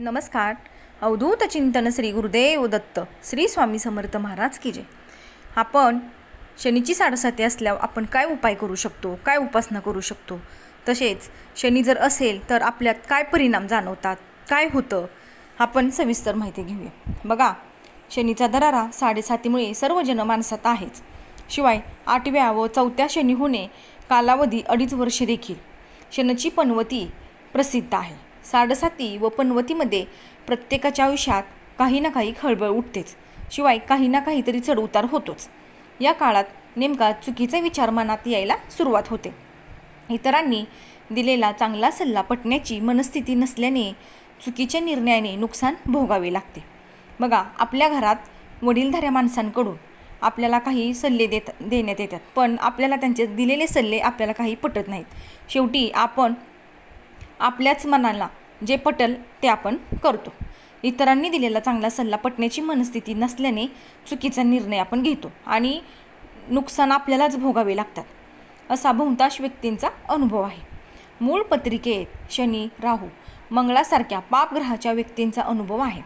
नमस्कार. अवधूत चिंतन श्री गुरुदेव दत्त श्री स्वामी समर्थ महाराज की जय. आपण शनीची साडेसाती असल्यावर आपण काय उपाय करू शकतो? काय उपासना करू शकतो? तसेच शनी जर असेल तर आपल्यात काय परिणाम जाणवतात? काय होतं? आपण सविस्तर माहिती घेऊया. बघा शनीचा दरारा साडेसातीमुळे सर्वजन माणसात आहेच. शिवाय आठव्या व चौथ्या शनी होणे कालावधी अडीच वर्षे देखील. शनीची पनवती प्रसिद्ध आहे. साडेसाती व पनवतीमध्ये प्रत्येकाच्या आयुष्यात काही ना काही खळबळ उठतेच. शिवाय काही ना काहीतरी चढउतार होतोच. या काळात नेमका चुकीचे विचार मनात यायला सुरुवात होते. इतरांनी दिलेला चांगला सल्ला पटण्याची मनस्थिती नसल्याने चुकीच्या निर्णयाने नुकसान भोगावे लागते. बघा आपल्या घरात वडीलधाऱ्या माणसांकडून आपल्याला काही सल्ले देत देण्यात येतात पण आपल्याला त्यांचे दिलेले सल्ले आपल्याला काही पटत नाहीत. शेवटी आपण आपल्याच मनाला जे पटल ते आपण करतो. इतरांनी दिलेला चांगला सल्ला पटण्याची मनस्थिती नसल्याने चुकीचा निर्णय आपण घेतो आणि नुकसान आपल्यालाच भोगावे लागतात असा बहुतांश व्यक्तींचा अनुभव आहे. मूळ पत्रिकेत शनी राहू मंगळासारख्या पापग्रहाच्या व्यक्तींचा अनुभव आहे.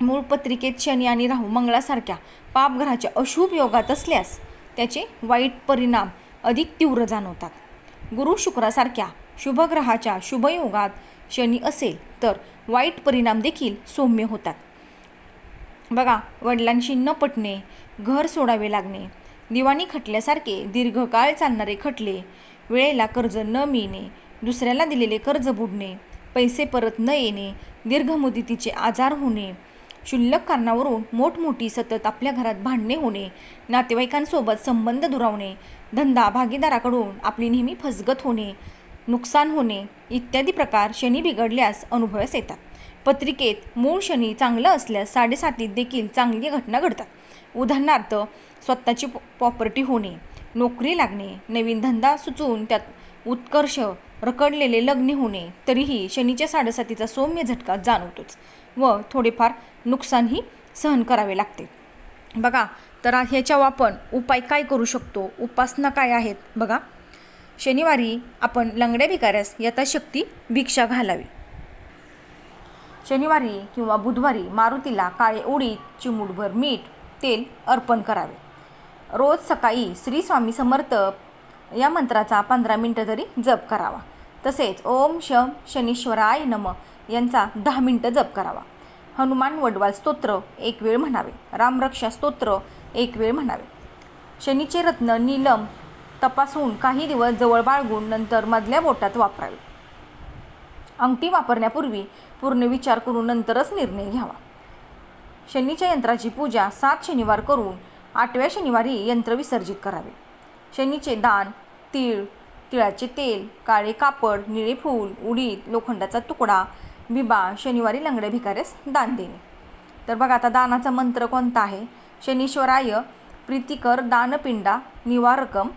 मूळ पत्रिकेत शनी आणि राहू मंगळासारख्या पापग्रहाच्या अशुभ योगात असल्यास त्याचे वाईट परिणाम अधिक तीव्र जाणवतात. गुरु शुक्रासारख्या शुभग्रहाच्या शुभयोगात शनी असेल तर वाईट परिणाम देखील सौम्य होतात. बघा वडिलांशी न पटणे घर सोडावे लागणे दिवाणी खटल्यासारखे दीर्घकाळ चालणारे खटले वेळेला कर्ज न मिळणे दुसऱ्याला दिलेले कर्ज बुडणे पैसे परत न येणे दीर्घ मुदतीचे आजार होणे क्षुल्लक कारणावरून मोठमोठी सतत आपल्या घरात भांडणे होणे नातेवाईकांसोबत संबंध दुरावणे धंदा भागीदाराकडून आपली नेहमी फसगत होणे नुकसान होणे इत्यादी प्रकार शनी बिघडल्यास अनुभवास येतात. पत्रिकेत मूळ शनी चांगलं असल्यास साडेसातीत देखील चांगली घटना घडतात. उदाहरणार्थ स्वतःची प्रॉपर्टी होणे नोकरी लागणे नवीन धंदा सुचवून त्यात उत्कर्ष रकडलेले लग्न होणे तरीही शनीच्या साडेसातीचा सौम्य झटका जाणवतोच व थोडेफार नुकसानही सहन करावे लागते. बघा तर ह्याच्यावर आपण उपाय काय करू शकतो? उपासना काय आहेत? बघा. शनिवारी आपण लंगड्या भिकाऱ्यास यथाशक्ती भिक्षा घालावी. शनिवारी किंवा बुधवारी मारुतीला काळे उडीद चिमूटभर मीठ तेल अर्पण करावे. रोज सकाळी श्री स्वामी समर्थ या मंत्राचा पंधरा मिनटं तरी जप करावा. तसेच ओम शम शनीश्वराय नम यांचा दहा मिनटं जप करावा. हनुमान वडवाल स्तोत्र एक वेळ म्हणावे. रामरक्षा स्तोत्र एक वेळ म्हणावे. शनीचे रत्न नीलम तपासून काही दिवस जवळ बाळगून नंतर मधल्या बोटात वापरावे. अंगठी वापरण्यापूर्वी पूर्ण विचार करून नंतरच निर्णय घ्यावा. शनीच्या यंत्राची पूजा सात शनिवार करून आठव्या शनिवारी यंत्र विसर्जित करावे. शनीचे दान तीळ तिळाचे तेल काळे कापड निळे फूल उडीद लोखंडाचा तुकडा बिबा शनिवारी लंगड्या भिकाऱ्यास दान देणे. तर बघा आता दानाचा मंत्र कोणता आहे? शनीश्वराय प्रीतिकर दानपिंडा निवारकम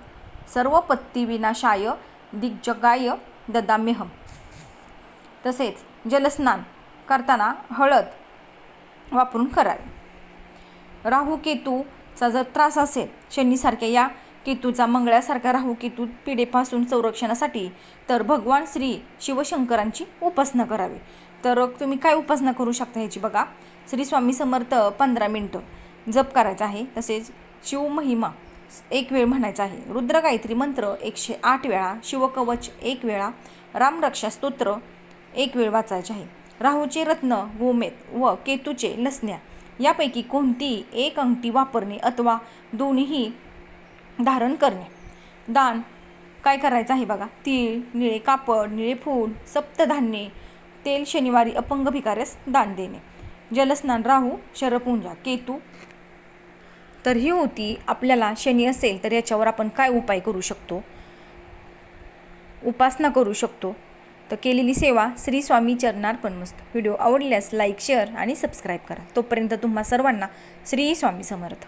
सर्व पत्ती विनाशाय दिग्जगाय ददाम्यहम. तसेच जलस्नान करताना हळद वापरून करावे. राहू केतूचा जर त्रास असेल शनीसारख्या या केतूचा मंगळासारखा राहू केतू पिढेपासून संरक्षणासाठी तर भगवान श्री शिवशंकरांची उपासना करावी. तर तुम्ही काय उपासना करू शकता ह्याची बघा. श्री स्वामी समर्थ पंधरा मिनटं जप करायचं आहे. तसेच शिवमहिमा एक वेळ म्हणायचा आहे. रुद्र गायत्री मंत्र एकशे आठ वेळा शिवकवच एक वेळा रामरक्षा स्तोत्र एक वेळ वाचायचे आहे. राहूचे रत्न गोमेत व केतूचे लसण्या यापैकी कोणती एक अंगठी वापरणे अथवा दोन्हीही धारण करणे? दान काय करायचं आहे बघा. तीळ निळे कापड निळे फूल सप्तधान्ये तेल शनिवारी अपंग भिकाऱ्यास दान देणे. जलस्नान राहू शरपुंजा केतू तर ही होती आपल्याला शनी असेल तर याच्यावर आपण काय उपाय करू शकतो? उपासना करू शकतो. तर केलेली सेवा श्री स्वामी चरणार्पण मस्त. व्हिडिओ आवडल्यास लाईक शेअर आणि सबस्क्राईब करा. तोपर्यंत तुम्हा सर्वांना श्री स्वामी समर्थ.